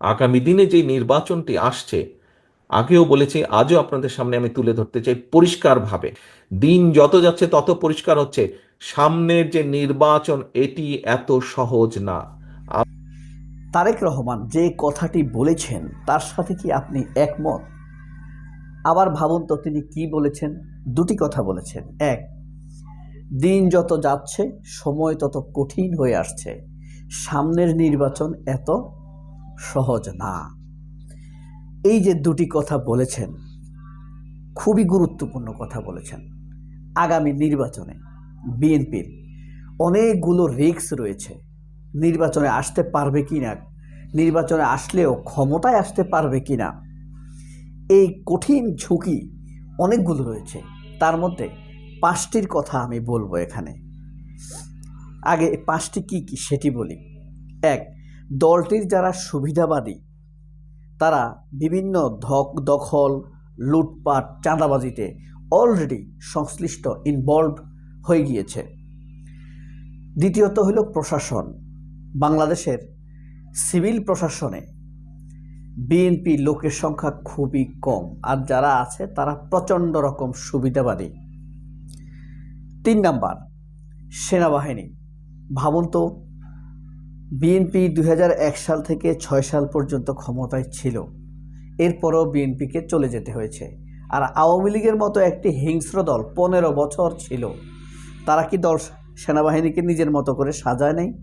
আগামী দিনে যে নির্বাচনটি আসছে, আগেও বলেছি, আজও আপনাদের সামনে আমি তুলে ধরতে চাই পরিষ্কারভাবে। দিন যত যাচ্ছে, তত পরিষ্কার হচ্ছে। সামনের যে নির্বাচন, এটি এত সহজ না। তারেক রহমান যে কথাটি বলেছেন, তার সাথে কি আপনি একমত? আবার ভাবুন তো তিনি কি বলেছেন, দুটি কথা বলেছেন। এক, দিন যত যাচ্ছে, সময় তত কঠিন হয়ে আসছে। সামনের নির্বাচন এত সহজ না। এই যে দুটি কথা বলেছেন, খুবই গুরুত্বপূর্ণ কথা বলেছেন। আগামী নির্বাচনে বিএনপির অনেকগুলো রিস্ক রয়েছে। নির্বাচনে আসতে পারবে কি না নির্বাচনে আসলেও ক্ষমতায় আসতে পারবে কি না এই কঠিন ঝুঁকি অনেকগুলো রয়েছে। তার মধ্যে পাঁচটির কথা আমি বলব এখানে। আগে পাঁচটি কি কি সেটি বলি। এক দলটির যারা সুবিধাবাদী, তারা বিভিন্ন ধক দখল, লুটপাট, চাঁদাবাজিতে অলরেডি সংশ্লিষ্ট ইনভলভ হয়ে গিয়েছে। দ্বিতীয়ত হলো প্রশাসন। বাংলাদেশের সিভিল প্রশাসনে বিএনপি লোকের সংখ্যা খুবই কম, আর যারা আছে তারা প্রচণ্ড রকম সুবিধাবাদী। তিন নাম্বার, সেনাবাহিনী। ভাবুন তো বিএনপি দুই হাজার এক সাল থেকে ছয় সাল পর্যন্ত ক্ষমতায় ছিল। এরপরও বিএনপিকে চলে যেতে হয়েছে। আর আওয়ামী লীগের মতো একটি হিংস্র দল পনেরো বছর ছিল। তারা কি দল সেনাবাহিনীকে নিজের মতো করে সাজায় নেই?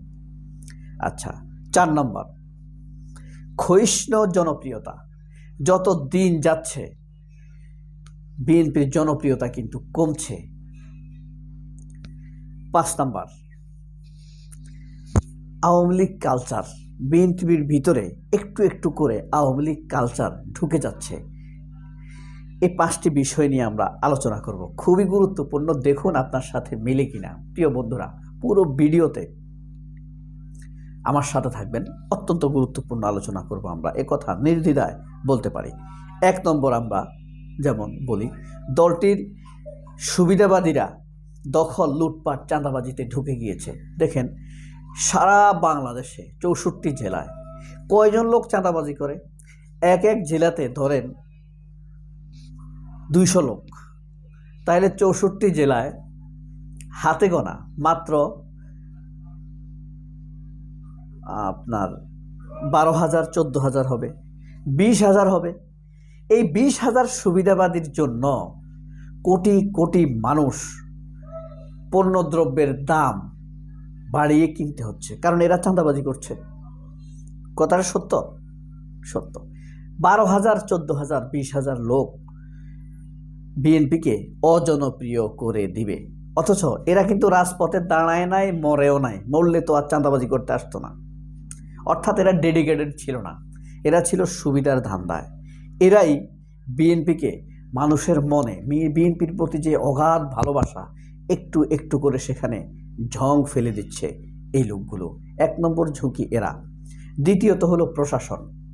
আচ্ছা চার নম্বর। ক্ষয়িষ্ণু জনপ্রিয়তা। যত দিন যাচ্ছে, বিএনপির জনপ্রিয়তা কিন্তু কমছে। পাঁচ নাম্বার। আওয়ামী লীগ কালচার বিএনপির ভিতরে একটু একটু করে আওয়ামী লীগ কালচার ঢুকে যাচ্ছে। এই পাঁচটি বিষয় নিয়ে আমরা আলোচনা করব। খুবই গুরুত্বপূর্ণ, দেখুন আপনার সাথে মিলে কিনা। প্রিয় বন্ধুরা, পুরো ভিডিওতে আমার সাথে থাকবেন। অত্যন্ত গুরুত্বপূর্ণ আলোচনা করব আমরা। কথা নির্দ্বিধায় বলতে পারি। এক নম্বর আমরা যেমন বলি, দলটির সুবিধাবাদীরা দখল, লুটপাট, চাঁদাবাজিতে ঢুকে গিয়েছে। দেখেন সারা বাংলাদেশে চৌষট্টি জেলায় কয়জন লোক চাঁদাবাজি করে? এক এক জেলাতে ধরেন দুইশো লোক। তাইলে চৌষট্টি জেলায় হাতে গোনা মাত্র, আপনার বারো হাজার, চোদ্দ হাজার হবে, বিশ হাজার হবে। এই বিশ হাজার সুবিধাবাদীর জন্য কোটি কোটি মানুষ পণ্যদ্রব্যের দাম বাড়িয়ে কিনতে হচ্ছে। কারণ এরা চাঁদাবাজি করছে। কথাটা সত্য? সত্য। বারো হাজার, চোদ্দ হাজার, বিশ হাজার লোক বিএনপিকে অজনপ্রিয় করে দিবে। অথচ এরা কিন্তু রাজপথে দাঁড়ায় নাই, মরেও নাই। মরলে তো আর চাঁদাবাজি করতে আসতো না। অর্থাৎ এরা ডেডিকেটেড ছিল না। এরা ছিল সুবিধার ধান্দায়। এরাই বিএনপিকে মানুষের মনে, বিএনপির প্রতি যে অগাধ ভালোবাসা, একটু একটু করে সেখানে ঝং ফেলে দিচ্ছে এই লোকগুলো। এক নম্বর ঝুঁকি এরা। দ্বিতীয়ত হলো প্রশাসন।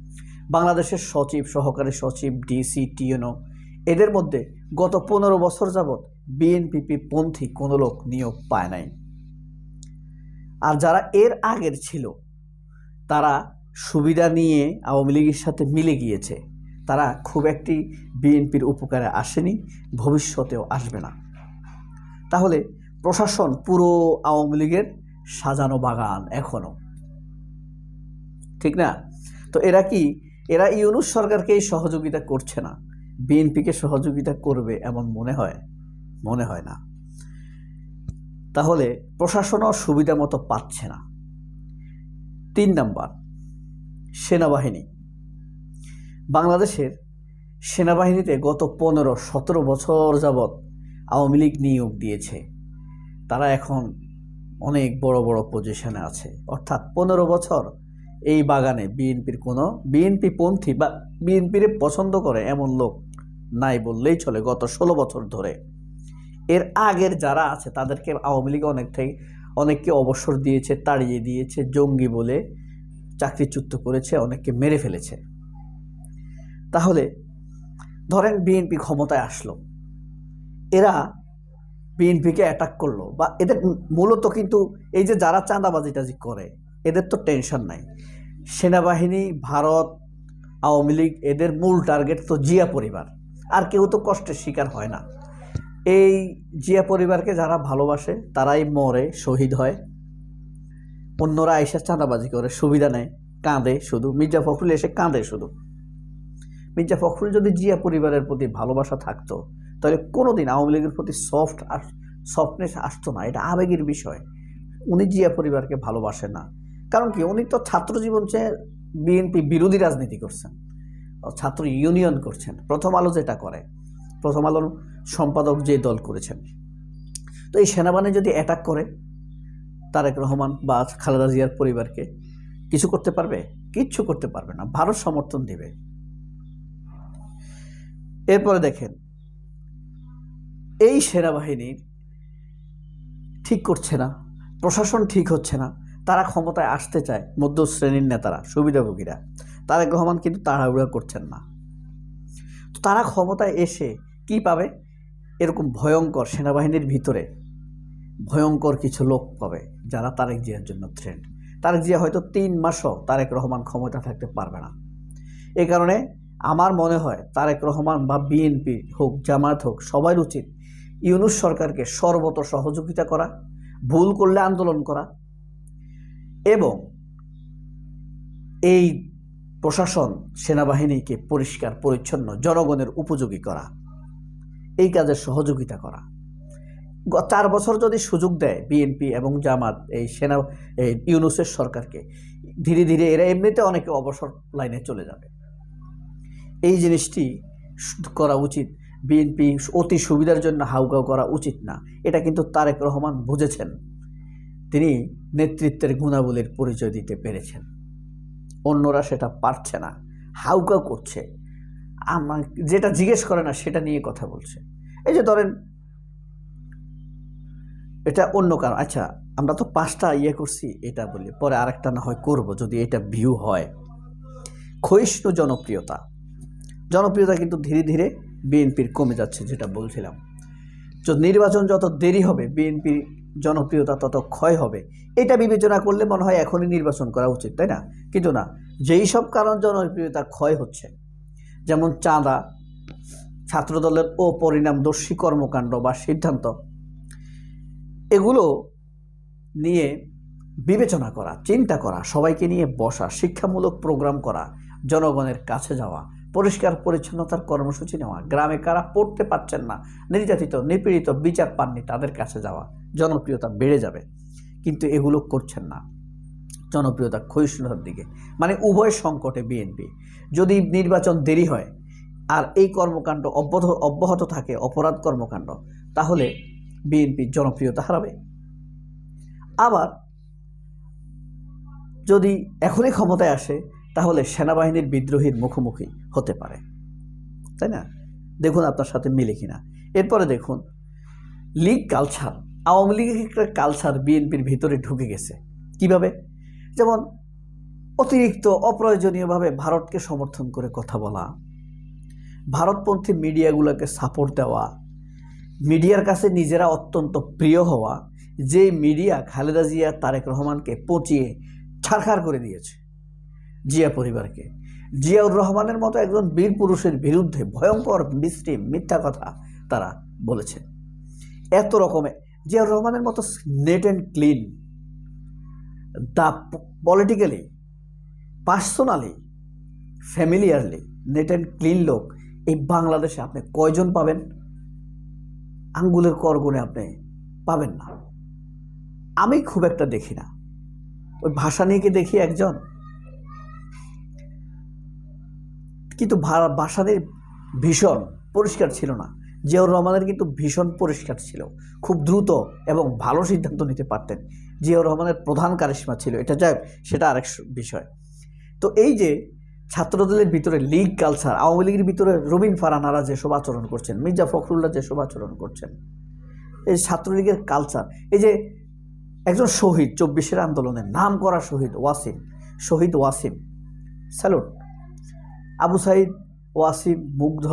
বাংলাদেশের সচিব, সহকারী সচিব, ডিসি, টিএনও, এদের মধ্যে গত পনেরো বছর যাবৎ বিএনপিপি পন্থী কোনো লোক নিয়োগ পায় নাই। আর যারা এর আগের ছিল, তারা সুবিধা নিয়ে আওয়ামী লীগের সাথে মিলে গিয়েছে। তারা খুব একটি বিএনপির উপকারে আসেনি, ভবিষ্যতেও আসবে না। তাহলে প্রশাসন পুরো আওয়ামী লীগের সাজানো বাগান এখনও ঠিক না? তো এরা কি? এরা ইউনুস সরকারকেই সহযোগিতা করছে না। বিএনপিকে সহযোগিতা করবে এমন মনে হয়? মনে হয় না। তাহলে প্রশাসনও সুবিধা মতো পাচ্ছে না। তিন নাম্বার, সেনাবাহিনী। বাংলাদেশের সেনাবাহিনীতে গত পনেরো, সতেরো বছর যাবৎ আওয়ামী লীগ নিয়োগ দিয়েছে। তারা এখন অনেক বড় বড় পজিশনে আছে। অর্থাৎ পনেরো বছর এই বাগানে বিএনপির কোনো, বিএনপি পন্থী বা বিএনপির পছন্দ করে এমন লোক নাই বললেই চলে গত ষোলো বছর ধরে। এর আগের যারা আছে তাদেরকে আওয়ামী লীগ অনেক থেকে, অনেককে অবসর দিয়েছে, তাড়িয়ে দিয়েছে, জঙ্গি বলে চাকরিচ্যুত করেছে, অনেককে মেরে ফেলেছে। তাহলে ধরেন বিএনপি ক্ষমতায় আসলো। এরা বিএনপিকে অ্যাটাক করল বা এদের মূলত কিন্তু এই যে যারা চাঁদাবাজি টাজি করে, এদের তো টেনশন নাই। সেনাবাহিনী, ভারত, আওয়ামী লীগ, এদের মূল টার্গেট তো জিয়া পরিবার। আর কেউ তো কষ্টের শিকার হয় না। এই জিয়া পরিবারকে যারা ভালোবাসে, তারাই মরে, শহীদ হয়। অন্যরা এসে চাঁদাবাজি করে, সুবিধা নেয়, কাঁদে শুধু। মির্জা ফখরুল এসে কাঁদে শুধু। মির্জা ফখরুল যদি জিয়া পরিবারের প্রতি ভালোবাসা থাকতো তাহলে কোনোদিন আওয়ামী লীগের প্রতি সফট আর সফটনেস আসতো না। এটা আবেগের বিষয়। উনি জিয়া পরিবারকে ভালোবাসেন না। কারণ কি? উনি তো ছাত্র জীবন চেয়ে বিএনপি বিরোধী রাজনীতি করছেন, ছাত্র ইউনিয়ন করছেন। প্রথম আলো যেটা করে, প্রথম আলোর সম্পাদক যে দল করেছেন। তো এই সেনাবাহিনী যদি অ্যাটাক করে, তারেক রহমান বা খালেদা জিয়ার পরিবারকে কিছু করতে পারবে? কিচ্ছু করতে পারবে না। ভারত সমর্থন দেবে। এরপরে দেখেন এই সেনাবাহিনীর ঠিক করছে না, প্রশাসন ঠিক হচ্ছে না, তারা ক্ষমতায় আসতে চায় মধ্য শ্রেণির নেতারা সুবিধাভোগীরা তারেক রহমান কিন্তু তাড়াহুড়া করছেন না। তো তারা ক্ষমতায় এসে কি পাবে? এরকম ভয়ঙ্কর সেনাবাহিনীর ভিতরে ভয়ঙ্কর কিছু লোক পাবে যারা তারেক জিয়ার জন্য থ্রেন্ড তারেক জিয়া হয়তো তিন মাসও তারেক রহমান ক্ষমতা থাকতে পারবে না। এ কারণে আমার মনে হয় তারেক রহমান বা বিএনপি হোক, জামায়াত হোক, সবার উচিত ইউনুস সরকারকে সর্বত সহযোগিতা করা, ভুল করলে আন্দোলন করা এবং এই প্রশাসন সেনাবাহিনীকে পরিষ্কার, পরিচ্ছন্ন, জনগণের উপযোগী করা, এই কাজের সহযোগিতা করা। চার বছর যদি সুযোগ দেয় বিএনপি এবং জামাত, এই সেনা, এই ইউনুসের সরকারকে, ধীরে ধীরে এরা এমনিতে অনেকে অবসর লাইনে চলে যাবে। এই জিনিসটি করা উচিত। বিএনপি অতি সুবিধার জন্য হাউকাউ করা উচিত না। এটা কিন্তু তারেক রহমান বুঝেছেন। তিনি নেতৃত্বের গুণাবলীর পরিচয় দিতে পেরেছেন। অন্যরা সেটা পারছে না। হাউকাউ করছে। আমার যেটা জিজ্ঞেস করে না, সেটা নিয়ে কথা বলছে। এই যে ধরেন, এটা অন্য কারণ। আচ্ছা আমরা তো পাঁচটা ইয়ে করছি, এটা বলি। পরে আরেকটা না হয় করব, যদি এটা ভিউ হয়। ক্ষয়িষ্ণু জনপ্রিয়তা। জনপ্রিয়তা কিন্তু ধীরে ধীরে বিএনপির কমে যাচ্ছে যেটা বলছিলাম। নির্বাচন যত দেরি হবে, বিএনপির জনপ্রিয়তা তত ক্ষয় হবে, এটা বিবেচনা করলে মনে হয় এখনই নির্বাচন করা উচিত, তাই না? কিন্তু না, যেই সব কারণ জনপ্রিয়তা ক্ষয় হচ্ছে, যেমন চাঁদা, ছাত্রদলের অপরিণামদর্শী কর্মকাণ্ড বা সিদ্ধান্ত, এগুলো নিয়ে বিবেচনা করা, চিন্তা করা, সবাইকে নিয়ে বসা, শিক্ষামূলক প্রোগ্রাম করা, জনগণের কাছে যাওয়া পরিষ্কার পরিচ্ছন্নতার কর্মসূচি নেওয়া। গ্রামে কারা পড়তে পারছেন না, নির্যাতিত, নিপীড়িত, বিচার পাননি তাদের কাছে যাওয়া, জনপ্রিয়তা বেড়ে যাবে। কিন্তু এগুলো করছেন না। জনপ্রিয়তা ক্ষয়িষ্ণুতার দিকে। মানে উভয় সংকটে বিএনপি যদি নির্বাচন দেরি হয় আর এই কর্মকাণ্ড অব্যাহত অব্যাহত থাকে, অপরাধ কর্মকাণ্ড, তাহলে বিএনপি জনপ্রিয়তা হারাবে। আবার যদি এখনই ক্ষমতায় আসে তাহলে সেনাবাহিনীর বিদ্রোহীর মুখোমুখি হতে পারে। তাই না? দেখুন আপনার সাথে মিলে কিনা। এরপরে দেখুন, লীগ কালচার, আওয়ামী লীগের একটা কালচার বিএনপির ভিতরে ঢুকে গেছে। কীভাবে? যেমন, অতিরিক্ত অপ্রয়োজনীয়ভাবে ভারতকে সমর্থন করে কথা বলা, ভারতপন্থী মিডিয়াগুলোকে সাপোর্ট দেওয়া, মিডিয়ার কাছে নিজেরা অত্যন্ত প্রিয় হওয়া যে মিডিয়া খালেদা জিয়া, তারেক রহমানকে পচিয়ে ছারখার করে দিয়েছে। জিয়া পরিবারকে। জিয়াউর রহমানের মতো একজন বীর পুরুষের বিরুদ্ধে ভয়ঙ্কর মিষ্টি, মিথ্যা কথা তারা বলেছে। এত রকমের, জিয়াউর রহমানের মতো neat and clean the politically personally familiarly neat and clean লোক এই বাংলাদেশে আপনি কয়জন পাবেন? আঙ্গুলের করগুনে আপনি পাবেন না। আমি খুব একটা দেখি না। ওই ভাষা নিয়ে কি দেখি একজন? কিন্তু ভাষাদের ভীষণ পরিষ্কার ছিল না। জিয়াউর রহমানের কিন্তু ভীষণ পরিষ্কার ছিল। খুব দ্রুত এবং ভালো সিদ্ধান্ত নিতে পারতেন। জিয়াউর রহমানের প্রধান কারিশ্মা ছিল। এটা যাক সেটা আরেক বিষয়। তো এই যে ছাত্রদলের ভিতরে লীগ কালচার, আওয়ামী লীগের ভিতরে রবিন ফারানারা যেসব আচরণ করছেন, মির্জা ফখরুল্লাহ যেসব আচরণ করছেন, এই ছাত্রলীগের কালচার, এই যে একজন শহীদ, চব্বিশের আন্দোলনের নাম করা শহীদ ওয়াসিম শহীদ ওয়াসিম, স্যালুট। আবু সাইদ, ওয়াসিম, মুগ্ধ,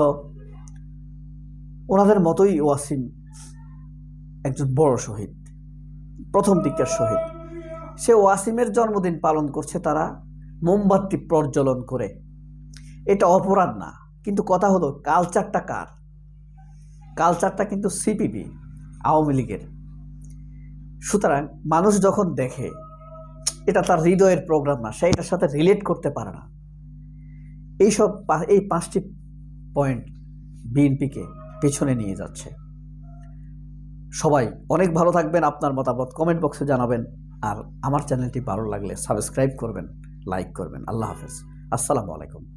ওনাদের মতোই ওয়াসিম একজন বড় শহীদ, প্রথম দিককার শহীদ। সে ওয়াসিমের জন্মদিন পালন করছে তারা মোমবাতি প্রজ্বলন করে। এটা অপরাধ না, কিন্তু কথা হলো কালচারটা কার? কালচারটা কিন্তু সিপিবি আওয়ামী লীগের। সুতরাং মানুষ যখন দেখে, এটা তার হৃদয়ের প্রোগ্রাম না, সে এটার সাথে রিলেট করতে পারে না। এইসব এই পাঁচটি পয়েন্ট বিএনপিকে পেছনে নিয়ে যাচ্ছে। সবাই অনেক ভালো থাকবেন, আপনার মতামত কমেন্ট বক্সে জানাবেন আর আমার চ্যানেলটি ভালো লাগলে সাবস্ক্রাইব করবেন লাইক করবেন। আল্লাহ হাফেজ। আসসালামু আলাইকুম।